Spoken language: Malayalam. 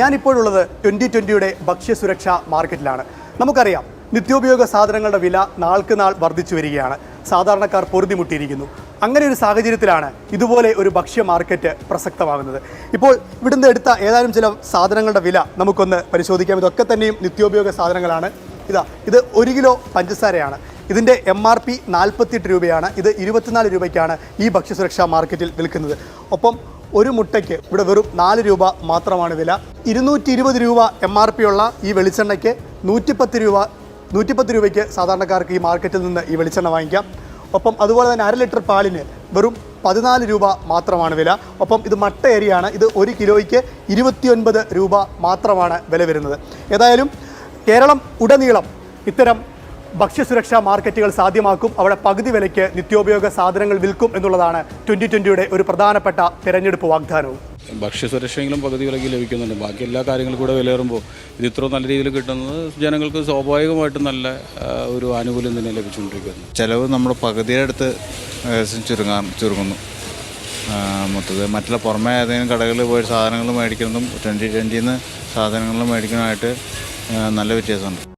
ഞാനിപ്പോഴുള്ളത് ട്വന്റി ട്വന്റിയുടെ ഭക്ഷ്യസുരക്ഷാ മാർക്കറ്റിലാണ്. നമുക്കറിയാം നിത്യോപയോഗ സാധനങ്ങളുടെ വില നാൾക്ക് നാൾ വർദ്ധിച്ചു വരികയാണ്. സാധാരണക്കാർ പൊറുതിമുട്ടിയിരിക്കുന്നു. അങ്ങനെ ഒരു സാഹചര്യത്തിലാണ് ഇതുപോലെ ഒരു ഭക്ഷ്യ മാർക്കറ്റ് പ്രസക്തമാകുന്നത്. ഇപ്പോൾ ഇവിടുന്ന് എടുത്ത ഏതാനും ചില സാധനങ്ങളുടെ വില നമുക്കൊന്ന് പരിശോധിക്കാം. ഇതൊക്കെ തന്നെയും നിത്യോപയോഗ സാധനങ്ങളാണ്. ഇതാ ഇത് ഒരു കിലോ പഞ്ചസാരയാണ്. ഇതിന്റെ എം ആർ പി നാൽപ്പത്തിയെട്ട് രൂപയാണ്. ഇത് ഇരുപത്തിനാല് രൂപയ്ക്കാണ് ഈ ഭക്ഷ്യസുരക്ഷാ മാർക്കറ്റിൽ വിൽക്കുന്നത്. ഒപ്പം ഒരു മുട്ടയ്ക്ക് ഇവിടെ വെറും നാല് രൂപ മാത്രമാണ് വില. ഇരുന്നൂറ്റി ഇരുപത് രൂപ എം ആർ പി ഉള്ള ഈ വെളിച്ചെണ്ണയ്ക്ക് നൂറ്റിപ്പത്ത് രൂപ നൂറ്റിപ്പത്ത് രൂപയ്ക്ക് സാധാരണക്കാർക്ക് ഈ മാർക്കറ്റിൽ നിന്ന് ഈ വെളിച്ചെണ്ണ വാങ്ങിക്കാം. ഒപ്പം അതുപോലെ തന്നെ അര ലിറ്റർ പാലിന് വെറും പതിനാല് രൂപ മാത്രമാണ് വില. ഒപ്പം ഇത് മട്ട അരിയാണ്. ഇത് ഒരു കിലോയ്ക്ക് ഇരുപത്തിയൊൻപത് രൂപ മാത്രമാണ് വില വരുന്നത്. ഏതായാലും കേരളം ഉടനീളം ഇത്തരം ഭക്ഷ്യസുരക്ഷാ മാർക്കറ്റുകൾ സാധ്യമാക്കും. അവിടെ പകുതി വിലയ്ക്ക് നിത്യോപയോഗ സാധനങ്ങൾ വിൽക്കും എന്നുള്ളതാണ് ട്വന്റി ട്വന്റിയുടെ ഒരു പ്രധാനപ്പെട്ട തെരഞ്ഞെടുപ്പ് വാഗ്ദാനവും. ഭക്ഷ്യസുരക്ഷയെങ്കിലും പകുതി വിലയ്ക്ക് ലഭിക്കുന്നുണ്ട്. ബാക്കി എല്ലാ കാര്യങ്ങളും കൂടെ വിലയേറുമ്പോൾ ഇത് ഇത്ര നല്ല രീതിയിൽ കിട്ടുന്നത് ജനങ്ങൾക്ക് സ്വാഭാവികമായിട്ടും നല്ല ഒരു ആനുകൂല്യം തന്നെ ലഭിച്ചുകൊണ്ടിരിക്കുന്നു. ചിലവ് നമ്മൾ പകുതിയുടെ അടുത്ത് ചുരുങ്ങാൻ ചുരുങ്ങുന്നു. മൊത്തത്തിൽ മറ്റുള്ള പുറമേ ഏതെങ്കിലും കടകളിൽ പോയി സാധനങ്ങൾ മേടിക്കുന്നതും ട്വന്റി ട്വന്റിന്ന് സാധനങ്ങൾ മേടിക്കുന്നതുമായിട്ട് നല്ല വ്യത്യാസമുണ്ട്.